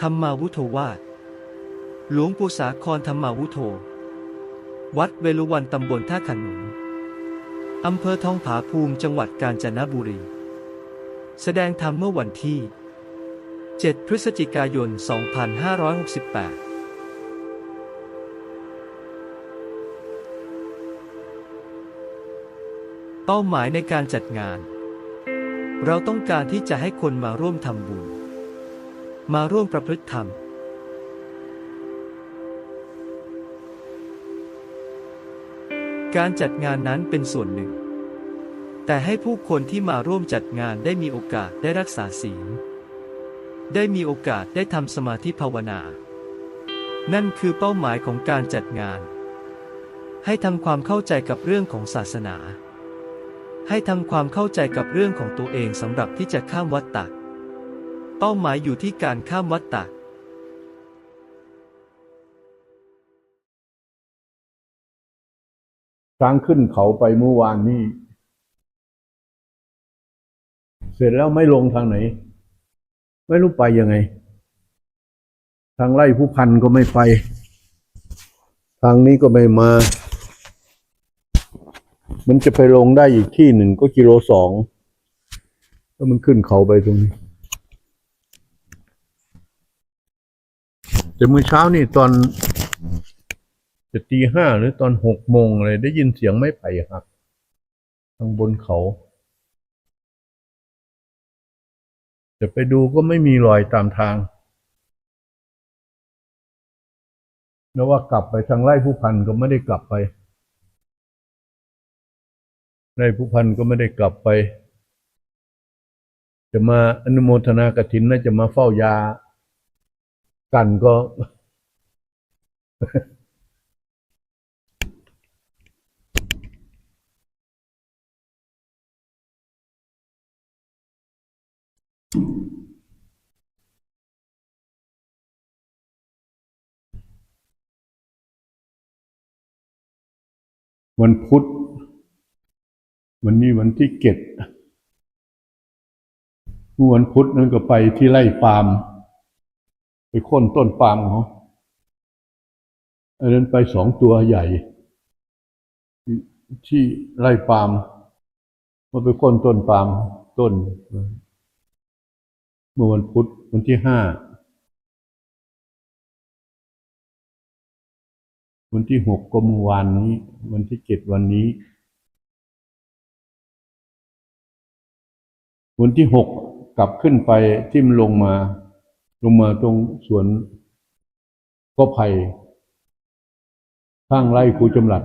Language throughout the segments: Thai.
ธรรมาวุโธวาสหลวงปู่สาครธรรมาวุโธ วัดเวลุวันตำบลท่าขนุนอำเภอทองผาภูมิจังหวัดกาญจนบุรี แสดงธรรมเมื่อวันที่ 7 พฤศจิกายน 2568เป้าหมายในการจัดงาน เราต้องการที่จะให้คนมาร่วมทำบุญ มาร่วมประพฤติธรรม การจัดงานนั้นเป็นส่วนหนึ่ง แต่ให้ผู้คนที่มาร่วมจัดงานได้มีโอกาสได้รักษาศีล ได้มีโอกาสได้ทำสมาธิภาวนา นั่นคือเป้าหมายของการจัดงาน ให้ทำความเข้าใจกับเรื่องของศาสนา ให้ทำความเข้าใจกับเรื่องของตัวเองสำหรับที่จะข้ามวัฏฏะ เป้าหมายอยู่ที่การข้ามวัฏฏะทางขึ้นเขาไปเมื่อวานนี้ เสร็จแล้วไม่ลงทางไหน ไม่รู้ไปยังไง ทางไล่ผู้พันก็ไม่ไป ทางนี้ก็ไม่มา มันจะไปลงได้อีกที่หนึ่งก็กิโลสองแล้วมันขึ้นเขาไปตรงนี้ แต่เมื่อเช้านี่ตอนจะตีห้าหรือตอนหกโมงอะไรได้ยินเสียงไม้ไผ่หักทางบนเขาจะไปดูก็ไม่มีรอยตามทาง แล้วว่ากลับไปทางไร่ผู้พันก็ไม่ได้กลับไป ไร่ผู้พันก็ไม่ได้กลับไป จะมาอนุโมทนากฐินน่าจะมาเฝ้ายา กันก็ วันพุธวันนี้วันที่เจ็ดวันพุธนั้นก็ไปที่ไร่ปาล์ม ไปค้นต้นปาล์มเขาอันนั้นไปสองตัวใหญ่ ที่ไร่ปาล์มมาไปค้นต้นปาล์มต้น เมื่อวันพุธวันที่ห้าวันที่หกก็เมื่อวานนี้ วันที่เจ็ดวันนี้ วันที่หกกลับขึ้นไปที่มันลงมา ลงมาตรงสวนก็ไผ่ข้างไร่ครูจำหลัด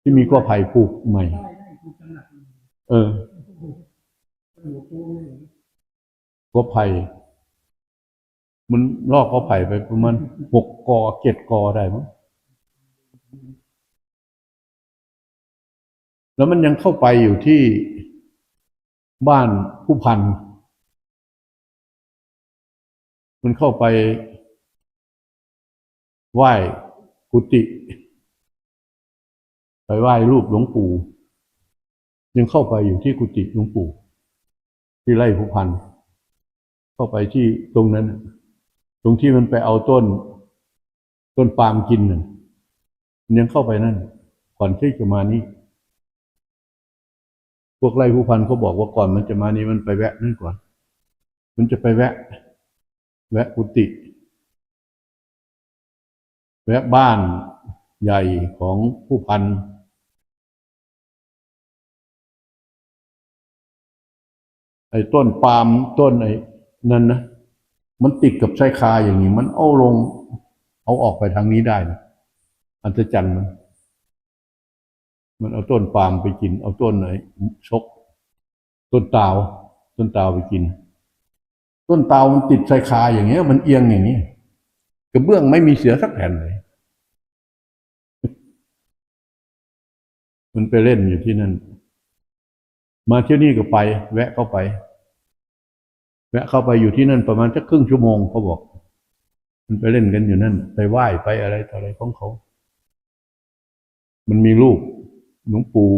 ที่มีก็ไผ่ปลูกใหม่ เออก็ไผ่มันลอกก็ไผ่ไปประมาณหกกอเจ็ดกอได้มั้งแล้วมันยังเข้าไปอยู่ที่บ้านผู้พัน มันเข้าไปไหว้กุฏิไปไหว้รูปหลวงปู่ยังเข้าไปอยู่ที่กุฏิหลวงปู่ ที่ไร่ผู้พัน เข้าไปที่ตรงนั้น ตรงที่มันไปเอาต้น ต้นปาล์มกินน่ะมันยังเข้าไปนั่น ก่อนที่จะมานี่พวกไร่ผู้พันเขาบอกว่าก่อนมันจะมานี่มันไปแวะนั่นก่อน มันจะไปแวะ แวะกุฏิแวะบ้านใหญ่ของผู้พันไอ้ต้นปาล์มต้นไอ้นั่นนะมันติดกับชายคาอย่างนี้ มันเอาลง เอาออกไปทางนี้ได้นะอัศจรรย์มันมันเอาต้นปาล์มไปกิน เอาต้นไหนชก ต้นตาว ต้นตาวไปกิน ต้นเตามันติดชายคาอย่างเงี้ย มันเอียงอย่างนี้กระเบื้องไม่มีเสือสักแผ่นเลย มันไปเล่นอยู่ที่นั่น มาเที่ยวนี่ก็ไป แวะเข้าไป แวะเข้าไปอยู่ที่นั่นประมาณสักครึ่งชั่วโมงเขาบอก มันไปเล่นกันอยู่นั่น ไปไหว้ไปอะไรต่ออะไรของเขา มันมีรูปหลวงปู่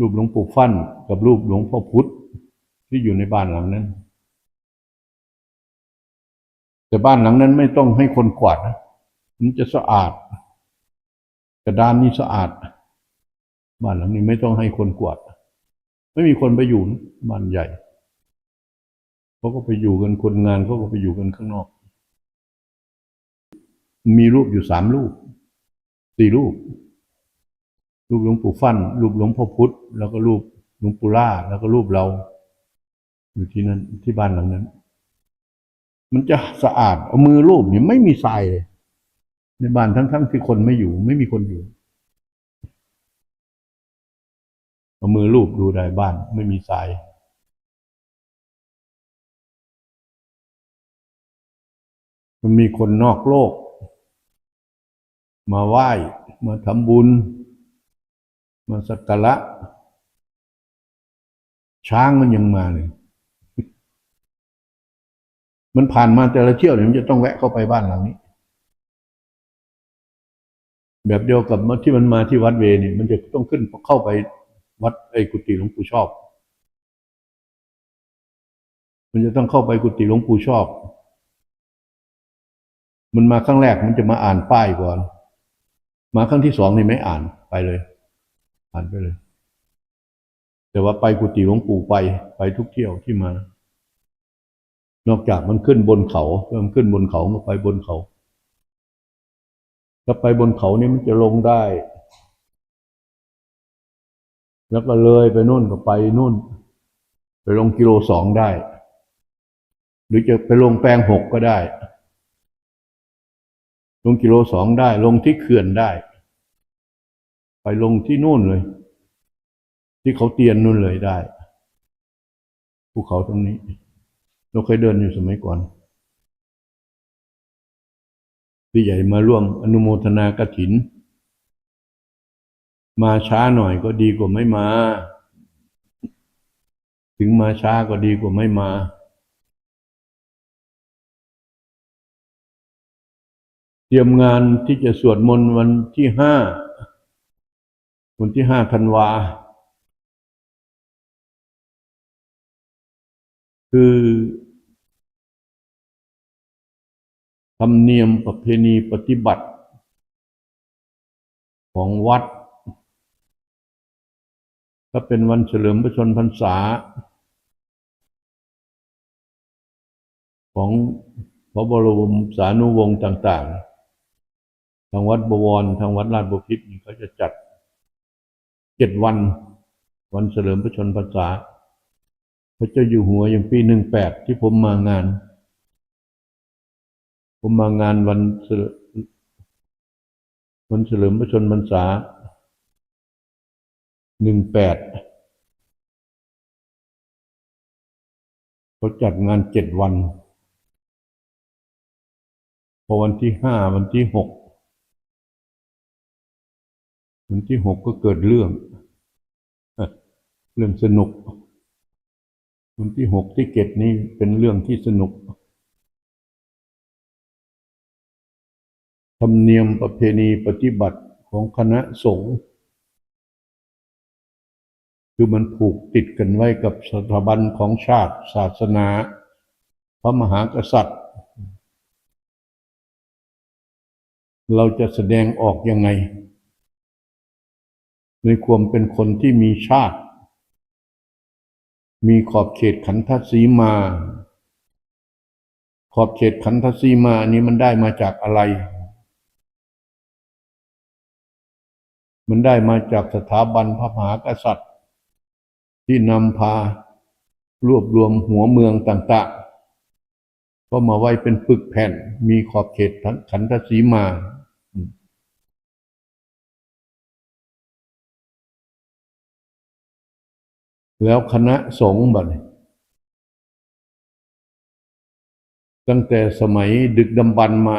รูปหลวงปู่ฟั่นกับรูปหลวงพ่อพุธที่อยู่ในบ้านหลังนั้น แต่บ้านหลังนั้นไม่ต้องให้คนกวาดนะมันจะสะอาด กระดานนี่สะอาด บ้านหลังนี้ไม่ต้องให้คนกวาด ไม่มีคนไปอยู่นะบ้านใหญ่เขาก็ไปอยู่กันคนงานเขาก็ไปอยู่กันข้างนอก มีรูปอยู่สามรูปสี่รูป รูปหลวงปู่ฟั่น รูปหลวงพ่อพุธแล้วก็รูปหลวงปู่ล่าแล้วก็รูปเรา อยู่ที่นั้นที่บ้านหลังนั้น มันจะสะอาดเอามือรูปนี่ยไม่มีทรายเลย ในบ้านทั้งๆที่คนไม่อยู่ ไม่มีคนอยู่เอามือรูปดูได้บ้านไม่มีทรายมันมีคนนอกโลก มาไหว้ มาทำบุญ มาสักการะช้างมันยังมาเลย มันผ่านมาแต่ละเที่ยวเนี่ยมันจะต้องแวะเข้าไปบ้านหลังนี้ แบบเดียวกับที่มันมาที่วัดเวนี่มันจะต้องขึ้นเข้าไปวัดไอ้กุฏิหลวงปู่ชอบ มันจะต้องเข้าไปกุฏิหลวงปู่ชอบ มันมาครั้งแรกมันจะมาอ่านป้ายก่อน มาครั้งที่สองนี่ไม่อ่านไปเลย อ่านไปเลย แต่ว่าไปกุฏิหลวงปู่ไปไปทุกเที่ยวที่มา นอกจากมันขึ้นบนเขาเริ่มขึ้นบนเขามาไปบนเขาถ้าไปบนเขานี่มันจะลงได้ แล้วก็เลยไปนู่นก็ไปนู่น ไปลงกิโลสองได้ หรือจะไปลงแปลงหกก็ได้ ลงกิโลสองได้ ลงที่เขื่อนได้ ไปลงที่นู่นเลย ที่เขาเตียนนู่นเลยได้ภูเขาตรงนี้ เราเคยเดินอยู่สมัยก่อนพี่ใหญ่มาร่วมอนุโมทนากถิน มาช้าหน่อยก็ดีกว่าไม่มา ถึงมาช้าก็ดีกว่าไม่มาเตรียมงานที่จะสวดมนต์วันที่ห้า วันที่ห้าธันวา คือ ธรรมเนียมประเพณีปฏิบัติ ของวัด ถ้าเป็นวันเฉลิมพระชนพรรษา ของพระบรมสานุวงศ์ต่างๆ ทางวัดบวร ทางวัดราชบุพิตรนี่เขาจะจัดเจ็ดวัน วันเฉลิมพระชนพรรษา พระเจ้าอยู่หัวอย่างปีหนึ่งแปดที่ผมมางาน ผมมางานวันเฉลิมวันเฉลิมพระชนมพรรษาหนึ่งแปดเขาจัดงานเจ็ดวัน พอวันที่ห้าวันที่หกวันที่หกก็เกิดเรื่อง เรื่องสนุก วันที่หกที่เจ็ดนี้เป็นเรื่องที่สนุก ธรรมเนียมประเพณีปฏิบัติของคณะสงฆ์คือมันผูกติดกันไว้กับสถาบันของชาติศาสนา พระมหากษัตริย์ เราจะแสดงออกยังไง ในความเป็นคนที่มีชาติ มีขอบเขตขันธสีมา ขอบเขตขันธสีมาอันนี้มันได้มาจากอะไร มันได้มาจากสถาบันพระมหากษัตริย์ ที่นำพารวบรวมหัวเมืองต่างๆ ก็มาไว้เป็นปึกแผ่น มีขอบเขตขันธสีมา แล้วคณะสงฆ์บัดนี้ตั้งแต่สมัยดึกดำบรรพ์มา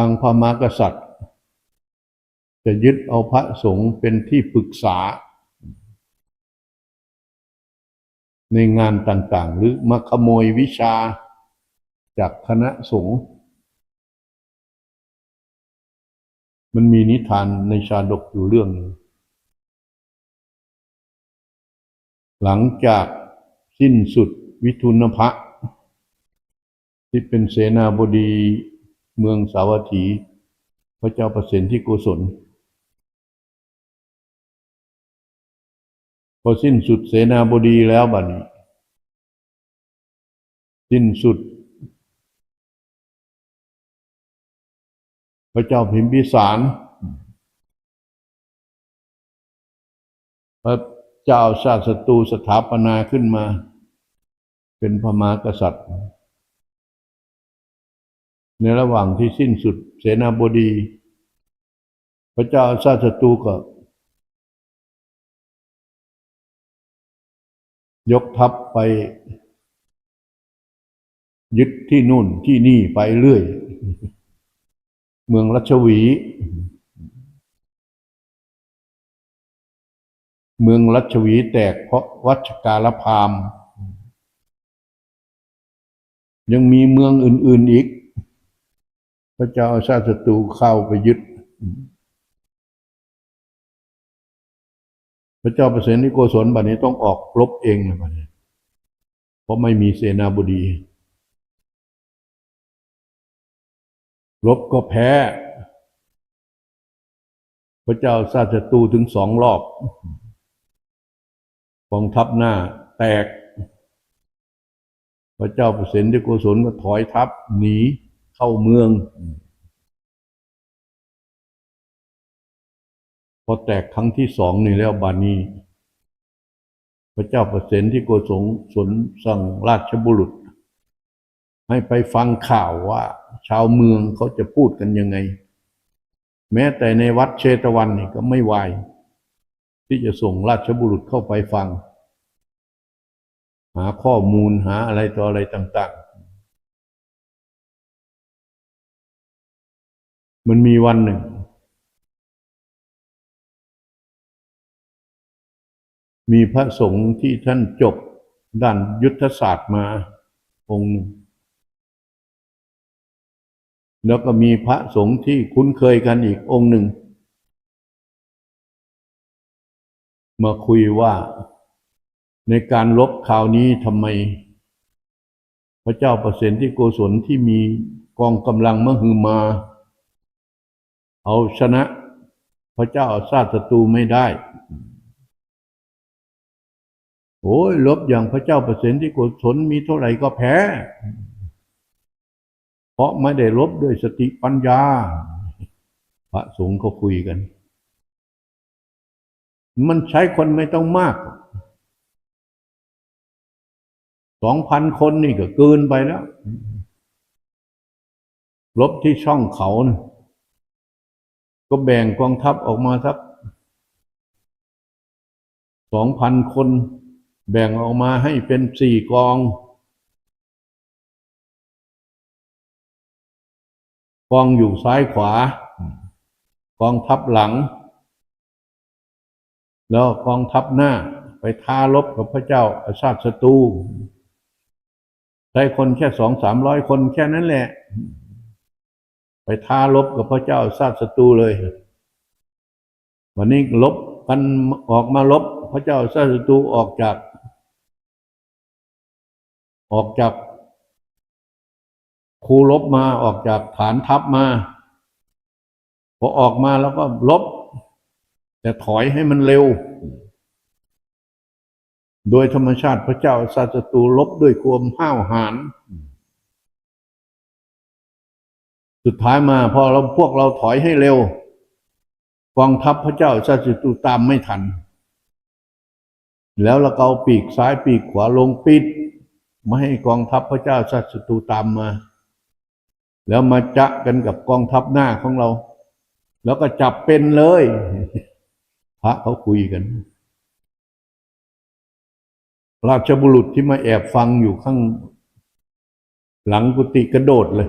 ทางพระมหากษัตริย์ จะยึดเอาพระสงฆ์เป็นที่ปรึกษา ในงานต่างๆ หรือมาขโมยวิชาจากคณะสงฆ์มันมีนิทานในชาดกอยู่เรื่องหนึ่งหลังจากสิ้นสุดวิทุนพะที่เป็นเสนาบดี เมืองสาวัตถี พระเจ้าประสิทธิโกศล พอสิ้นสุดเสนาบดีแล้วบัดนี้ สิ้นสุด พระเจ้าพิมพิสารพระเจ้าชาติศัตรูสถาปนาขึ้นมา เป็นพระมหากษัตริย์ ในระหว่างที่สิ้นสุดเสนาบดี พระเจ้าชาติศัตรูก็ ยกทัพไป ยึดที่นู่นที่นี่ไปเรื่อย เมืองรัชวี เมืองรัชวีแตกเพราะวัชการพามยังมีเมืองอื่น ๆอีก พระเจ้าอาชาติศัตรูเข้าไปยึด พระเจ้าประเสนิโกศลบัดนี้ต้องออกรบเองนะบัดนี้เพราะไม่มีเสนาบดีรบก็แพ้ พระเจ้าชาติศัตรูถึงสองรอบกองทัพหน้าแตก พระเจ้าประสิทธิโกศลก็ถอยทัพหนี เข้าเมือง พอแตกครั้งที่สองนี่แล้วบานีพระเจ้าประสิทธิโกศลสนสั่งราชบุรุษ ให้ไปฟังข่าวว่า ชาวเมืองเขาจะพูดกันยังไง แม้แต่ในวัดเชตวันนี่ก็ไม่ไหวที่จะส่งราชบุรุษเข้าไปฟัง หาข้อมูลหาอะไรต่ออะไรต่าง ๆ มันมีวันหนึ่ง มีพระสงฆ์ที่ท่านจบด้านยุทธศาสตร์มาองค์หนึ่งแล้วก็มีพระสงฆ์ที่คุ้นเคยกันอีกองค์หนึ่ง มาคุยว่าในการลบคราวนี้ทำไม พระเจ้าประสิทธิโกศลที่มีกองกำลังมหึมา เอาชนะ พระเจ้าชาติศัตรูไม่ได้โอ้ยลบอย่างพระเจ้าประสิทธิโกศลมีเท่าไหร่ก็แพ้ เพราะไม่ได้ลบด้วยสติปัญญา พระสงฆ์เขาคุยกัน มันใช้คนไม่ต้องมากสองพันคนนี่ก็เกินไปแล้ว ลบที่ช่องเขานะ ก็แบ่งกองทัพออกมาสักสองพันคน แบ่งออกมาให้เป็นสี่กอง กองอยู่ซ้ายขวา กองทัพหลัง แล้วกองทัพหน้าไปท้ารบกับพระเจ้าอาชาติศัตรูใช้คนแค่สองสามร้อยคนแค่นั้นแหละ ไปท้ารบกับพระเจ้าอาชาติศัตรูเลย วันนี้ลบกันออกมาลบพระเจ้าอาชาติศัตรูออกจาก ออกจากครูลบมาออกจากฐานทัพมาพอออกมาแล้วก็ลบ แต่ถอยให้มันเร็ว โดยธรรมชาติพระเจ้าศาสตรูลบด้วยความห้าวหาญ สุดท้ายมาพอเราพวกเราถอยให้เร็วกองทัพพระเจ้าศาสตรูตามไม่ทัน แล้วเราก็เอาปีกซ้ายปีกขวาลงปิดไม่ให้กองทัพพระเจ้าศาสตรูตามมา แล้วมาจะกันกับกองทัพหน้าของเรา แล้วก็จับเป็นเลย พระเขาคุยกัน ราชบุรุษที่มาแอบฟังอยู่ข้าง หลังกุฏิกระโดดเลย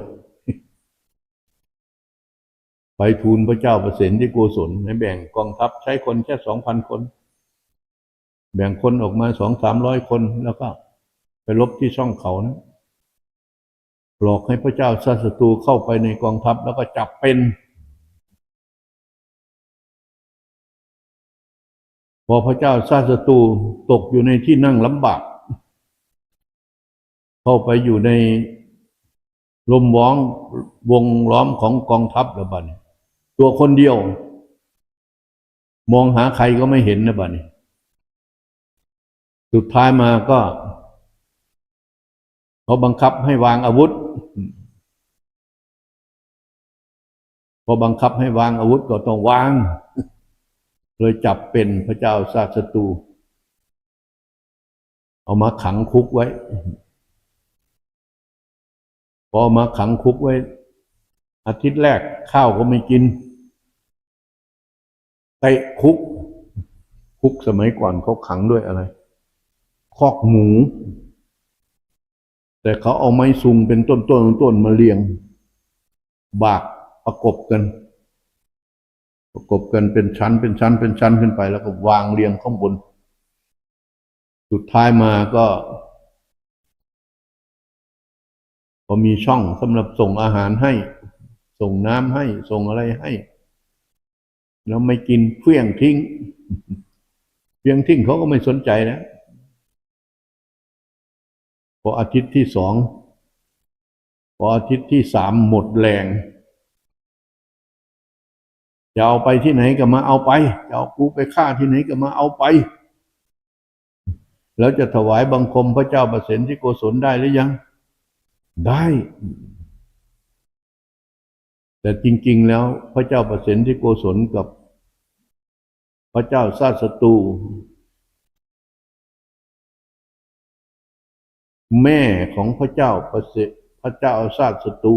ไปทูลพระเจ้าประสิทธิโกศลให้แบ่งกองทัพใช้คนแค่สองพันคน แบ่งคนออกมาสองสามร้อยคนแล้วก็ ไปลบที่ช่องเขานะหลอกให้พระเจ้าชาติศัตรูเข้าไปในกองทัพแล้วก็จับเป็น พอพระเจ้าซาสตูตกอยู่ในที่นั่งลำบาก เข้าไปอยู่ในลมว้องวงล้อมของกองทัพแล้วบัดนี้ ตัวคนเดียว มองหาใครก็ไม่เห็นนะบัดนี้ สุดท้ายมาก็เขาบังคับให้วางอาวุธพอบังคับให้วางอาวุธก็ต้องวาง เลยจับเป็นพระเจ้าซาสตูเอามาขังคุกไว้ พอมาขังคุกไว้ อาทิตย์แรกข้าวก็ไม่กิน เตะคุก คุกสมัยก่อนเขาขังด้วยอะไร คอกหมู แต่เขาเอาไม้ซุงเป็นต้นต้นต้นมาเรียง บากประกบกัน ประกบกันเป็นชั้น เป็นชั้น เป็นชั้นขึ้นไป แล้วก็วางเรียงข้างบน สุดท้ายมาก็พอมีช่องสำหรับส่งอาหารให้ ส่งน้ำให้ ส่งอะไรให้ แล้วไม่กินเฟี้ยงทิ้งเฟี้ยงทิ้งเขาก็ไม่สนใจนะพออาทิตย์ที่สองพออาทิตย์ที่สามหมดแรงจะเอาไปที่ไหนก็มาเอาไปจะเอากูไปฆ่าที่ไหนก็มาเอาไป แล้วจะถวายบังคมพระเจ้าประสิทธิโกศลได้หรือยัง ได้ แต่จริง ๆ แล้วพระเจ้าประสิทธิโกศลกับ พระเจ้าซาสตู แม่ของพระเจ้าประสิทธิพระเจ้าซาสตู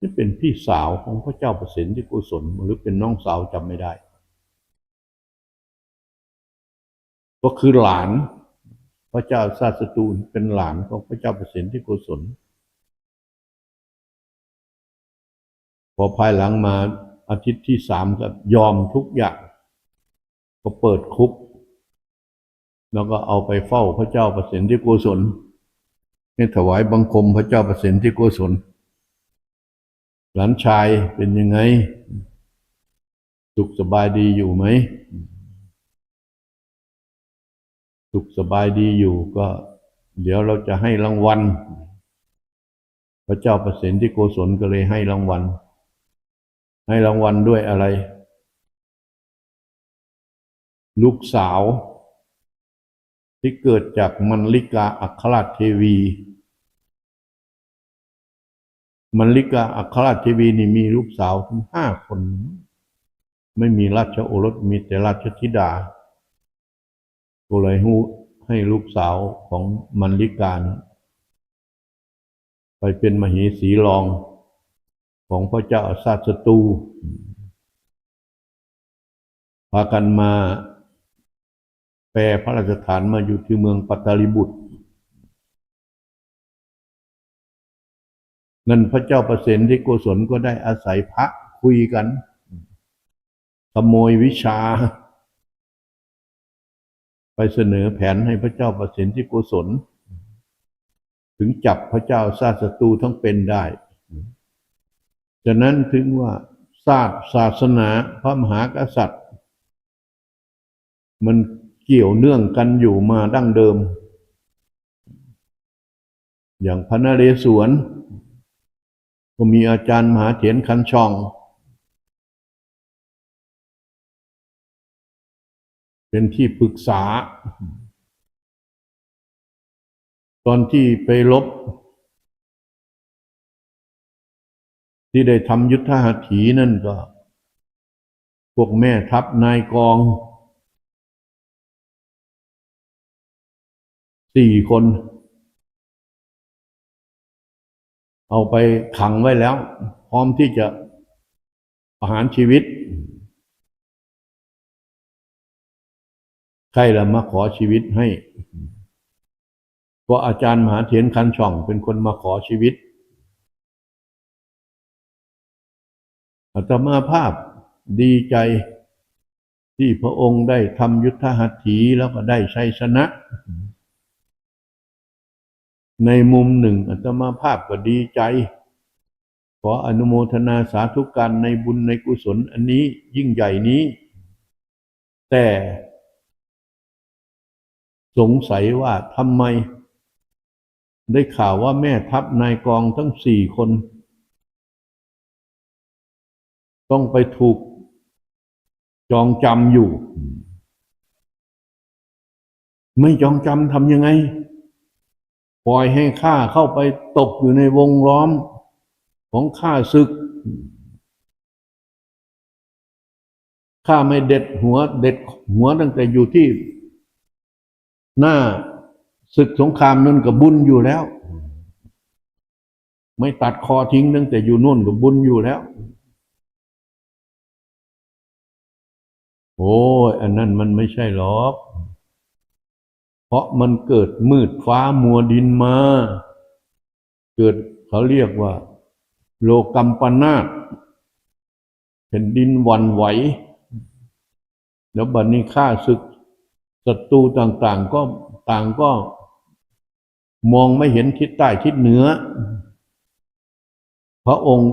นี่เป็นพี่สาวของพระเจ้าประสิทธิโกศลหรือเป็นน้องสาวจำไม่ได้ ก็คือหลานพระเจ้าซาสตูเป็นหลานของพระเจ้าประสิทธิโกศลพอภายหลังมา อาทิตย์ที่สามก็ยอมทุกอย่าง ก็เปิดคุก แล้วก็เอาไปเฝ้าพระเจ้าประสิทธิโกศลให้ถวายบังคมพระเจ้าประสิทธิโกศลหลานชายเป็นยังไง สุขสบายดีอยู่ไหม สุขสบายดีอยู่ก็ เดี๋ยวเราจะให้รางวัล พระเจ้าประสิทธิโกศลก็เลยให้รางวัล ให้รางวัลด้วยอะไร ลูกสาว ที่เกิดจากมันลิกาอัครราชเทวี มันลิกาอัครราชเทวีนี่มีลูกสาวถึงห้าคน ไม่มีราชโอรสมีแต่ราชธิดาก็เลยให้ให้ลูกสาวของมันลิกานไปเป็นมเหสีรอง ของพระเจ้าอาซาสตูพากันมา แปลพระราชฐานมาอยู่ที่เมืองปัตตาลิบุตรเงินพระเจ้าประเสนที่โกศลก็ได้อาศัยพระคุยกันขโมยวิชา ไปเสนอแผนให้พระเจ้าประสิทธิโกศล ถึงจับพระเจ้าซาสตูทั้งเป็นได้ ฉะนั้นถึงว่าศาสตร์ศาสนาพระมหากษัตริย์ มันเกี่ยวเนื่องกันอยู่มาดั้งเดิม อย่างพระนเรศวร ก็มีอาจารย์มหาเถรคันช่อง เป็นที่ปรึกษา ตอนที่ไปลบ ที่ได้ทำยุทธหัตถีนั่นก็ พวกแม่ทัพนายกองสี่คน เอาไปขังไว้แล้ว พร้อมที่จะประหารชีวิต ใครละมาขอชีวิตให้ เพราะอาจารย์มหาเถรคันช่องเป็นคนมาขอชีวิต อาตมาภาพดีใจที่พระองค์ได้ทำยุทธหัตถีแล้วก็ได้ชัยชนะ ในมุมหนึ่งอาตมาภาพก็ดีใจ ขออนุโมทนาสาธุการในบุญในกุศลอันนี้ยิ่งใหญ่นี้ แต่สงสัยว่าทำไม ได้ข่าวว่าแม่ทัพนายกองทั้งสี่คน ต้องไปถูกจองจำอยู่ ไม่จองจำทำยังไง ปล่อยให้ข้าเข้าไปตกอยู่ในวงล้อมของข้าศึก ข้าไม่เด็ดหัวเด็ดหัวตั้งแต่อยู่ที่ หน้าศึกสงครามนั่นก็บุญอยู่แล้ว ไม่ตัดคอทิ้งตั้งแต่อยู่นู่นก็บุญอยู่แล้ว โอ้ยอันนั้นมันไม่ใช่หรอก เพราะมันเกิดมืดฟ้ามัวดินมา เกิดเขาเรียกว่า โลกัมปนาตแผ่นดินวันไหว แล้วบัดนี้ข้าศึกศัตรูต่างๆก็ต่างก็ มองไม่เห็นทิศใต้ทิศเหนือ พระองค์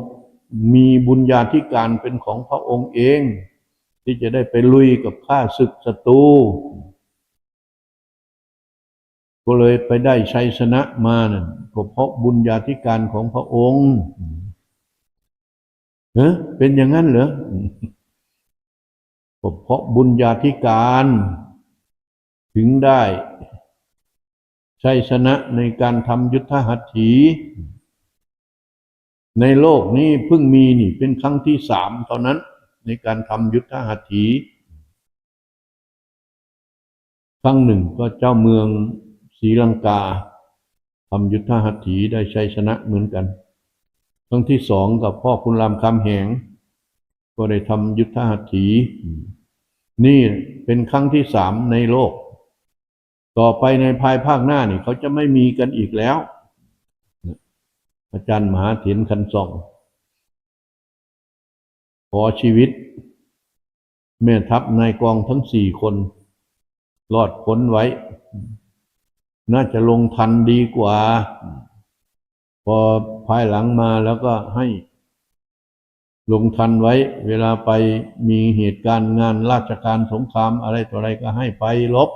มีบุญญาธิการเป็นของพระองค์เอง ที่จะได้ไปลุยกับข้าศึกศัตรูก็เลยไปได้ชัยชนะมานั่นก็เพราะบุญญาธิการของพระองค์เฮ้เป็นอย่างนั้นเหรอก็เพราะบุญญาธิการ ถึงได้ชัยชนะในการทำยุทธหัตถี ในโลกนี้เพิ่งมีนี่เป็นครั้งที่สามเท่านั้น ในการทำยุทธหัตถีครั้งหนึ่งก็เจ้าเมืองศรีลังกาทำยุทธหัตถีได้ชัยชนะเหมือนกัน ครั้งที่สองกับพ่อคุณรามคำแหง ก็ได้ทำยุทธหัตถี นี่เป็นครั้งที่สามในโลก ต่อไปในภายภาคหน้านี่เขาจะไม่มีกันอีกแล้ว อาจารย์มหาเถรคันซอง ขอชีวิต แม่ทัพนายกองทั้งสี่คนรอดพ้นไว้ น่าจะลงทันดีกว่า พอภายหลังมาแล้วก็ให้ ลงทันไว้ เวลาไปมีเหตุการณ์งานราชการสงครามอะไรต่ออะไรก็ให้ไปลบ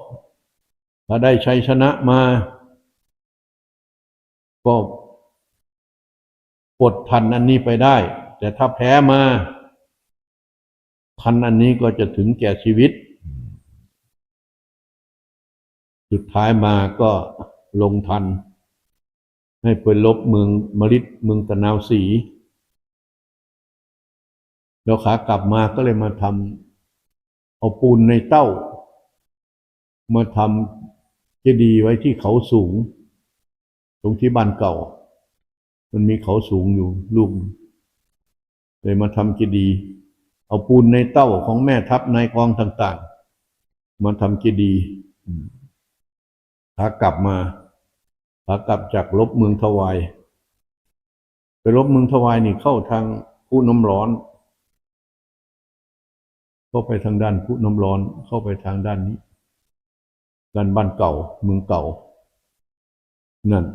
ถ้าได้ชัยชนะมา ก็ปลดทันอันนี้ไปได้ แต่ถ้าแพ้มา ทันอันนี้ก็จะถึงแก่ชีวิต สุดท้ายมาก็ลงทัน ให้ไปลบเมืองมริดเมืองตะนาวสี แล้วขากลับมาก็เลยมาทำเอาปูนในเต้า มาทำเจดีย์ไว้ที่เขาสูง ตรงที่บ้านเก่า มันมีเขาสูงอยู่ลูกเลยมาทำเจดีย์ เอาปูนในเต้าของแม่ทัพนายกองต่าง ๆ มาทำเจดีย์ขากลับมาขากลับจากลบเมืองทวาย ไปลบเมืองทวายนี่เข้าทางผู้น้ำร้อน เข้าไปทางด้านผู้น้ำร้อน เข้าไปทางด้านนี้ด้านบ้านเก่าเมืองเก่า นั่น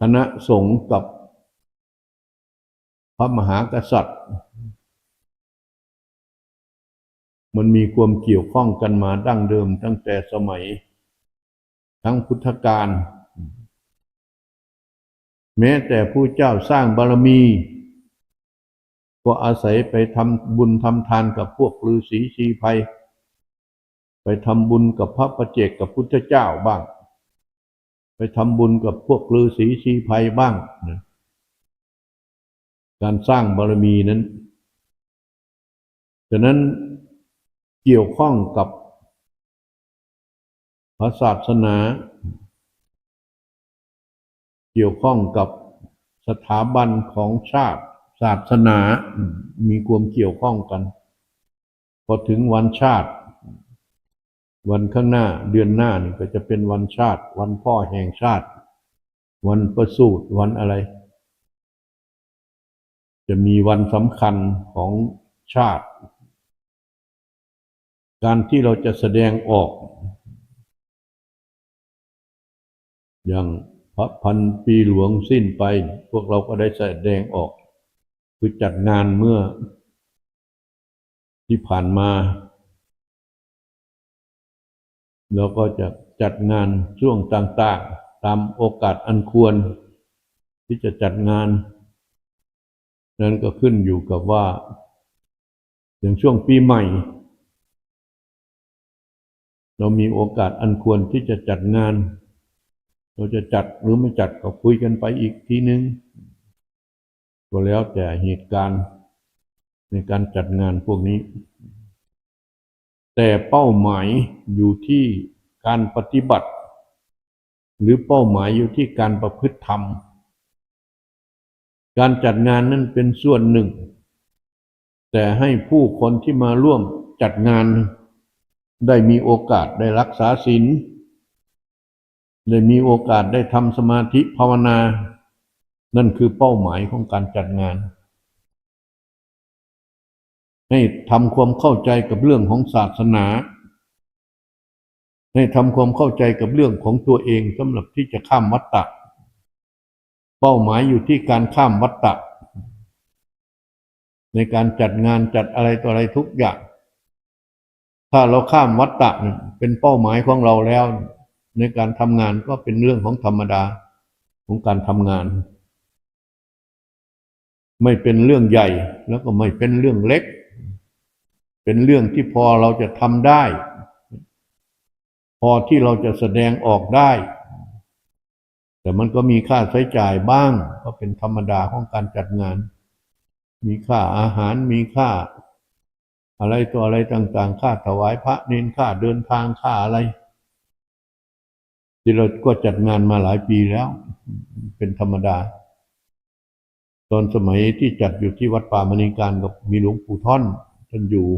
คณะสงฆ์กับพระมหากษัตริย์ มันมีความเกี่ยวข้องกันมาดั้งเดิมตั้งแต่สมัย ทั้งพุทธกาลแม้แต่ผู้เจ้าสร้างบารมี ก็อาศัยไปทำบุญทำทานกับพวกฤาษีชีภัย ไปทำบุญกับพระประเจกกับพุทธเจ้าบ้าง ไปทำบุญกับพวกฤาษีชีภัยบ้างนะการสร้างบารมีนั้น ฉะนั้น เกี่ยวข้องกับพระศาสนา เกี่ยวข้องกับสถาบันของชาติศาสนา มีความเกี่ยวข้องกัน พอถึงวันชาติ วันข้างหน้าเดือนหน้านี่ก็จะเป็นวันชาติ วันพ่อแห่งชาติ วันประสูติวันอะไร จะมีวันสำคัญของชาติ การที่เราจะแสดงออก อย่างพระพันปีหลวงสิ้นไป พวกเราก็ได้แสดงออก คือจัดงานเมื่อที่ผ่านมาแล้วก็จะจัดงานช่วงต่างๆ ตามโอกาสอันควร ที่จะจัดงาน นั้นก็ขึ้นอยู่กับว่า อย่างช่วงปีใหม่ เรามีโอกาสอันควรที่จะจัดงาน เราจะจัดหรือไม่จัดก็คุยกันไปอีกทีนึงก็แล้วแต่เหตุการณ์ในการจัดงานพวกนี้ แต่เป้าหมายอยู่ที่การปฏิบัติ หรือเป้าหมายอยู่ที่การประพฤติธรรม การจัดงานนั้นเป็นส่วนหนึ่ง แต่ให้ผู้คนที่มาร่วมจัดงาน ได้มีโอกาสได้รักษาศีลได้มีโอกาสได้ทำสมาธิภาวนา นั่นคือเป้าหมายของการจัดงาน ให้ทำความเข้าใจกับเรื่องของศาสนา ให้ทำความเข้าใจกับเรื่องของตัวเองสำหรับที่จะข้ามวัฏฏะเป้าหมายอยู่ที่การข้ามวัฏฏะในการจัดงานจัดอะไรต่ออะไรทุกอย่าง ถ้าเราข้ามวัฏฏะเนี่ยเป็นเป้าหมายของเราแล้ว ในการทำงานก็เป็นเรื่องของธรรมดาของการทำงาน ไม่เป็นเรื่องใหญ่แล้วก็ไม่เป็นเรื่องเล็ก เป็นเรื่องที่พอเราจะทำได้ พอที่เราจะแสดงออกได้ แต่มันก็มีค่าใช้จ่ายบ้าง ก็เป็นธรรมดาของการจัดงาน มีค่าอาหารมีค่า อะไรตัวอะไรต่างๆ ค่าถวายพระเน้นค่าเดินทางค่าอะไร ที่เราก็จัดงานมาหลายปีแล้ว เป็นธรรมดา ตอนสมัยที่จัดอยู่ที่วัดป่ามณีการกับมีหลวงปู่ท่อนท่านอยู่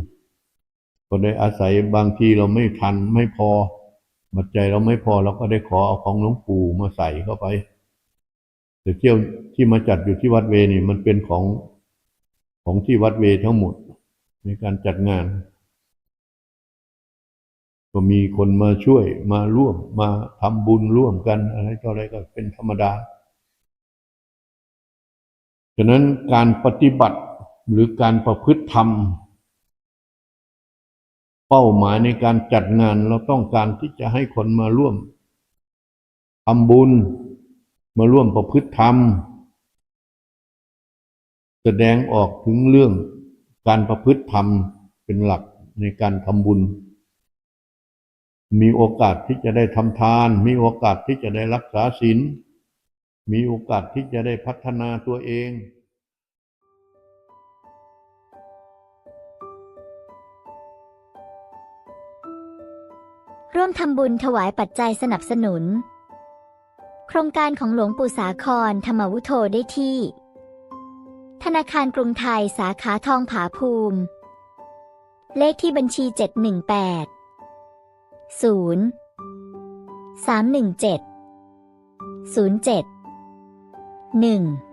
ก็ได้อาศัยบางทีเราไม่ทันไม่พอปัจจัยเราไม่พอเราก็ได้ขอเอาของหลวงปู่มาใส่เข้าไปแต่เที่ยวที่มาจัดอยู่ที่วัดเวนี่มันเป็นของของที่วัดเวทั้งหมด ในการจัดงาน ก็มีคนมาช่วยมาร่วมมาทำบุญร่วมกัน อะไรต่ออะไรก็เป็นธรรมดา ฉะนั้นการปฏิบัติหรือการประพฤติธรรม เป้าหมายในการจัดงานเราต้องการที่จะให้คนมาร่วมทำบุญมาร่วมประพฤติธรรม แสดงออกถึงเรื่อง การประพฤติธรรมเป็นหลักในการทำบุญ มีโอกาสที่จะได้ทำทาน มีโอกาสที่จะได้รักษาศีล มีโอกาสที่จะได้พัฒนาตัวเองร่วมทำบุญถวายปัจจัยสนับสนุน โครงการของหลวงปู่สาครธรรมวุโธได้ที่ ธนาคารกรุงไทยสาขาทองผาภูมิ เลขที่บัญชี 718 0 317 07 1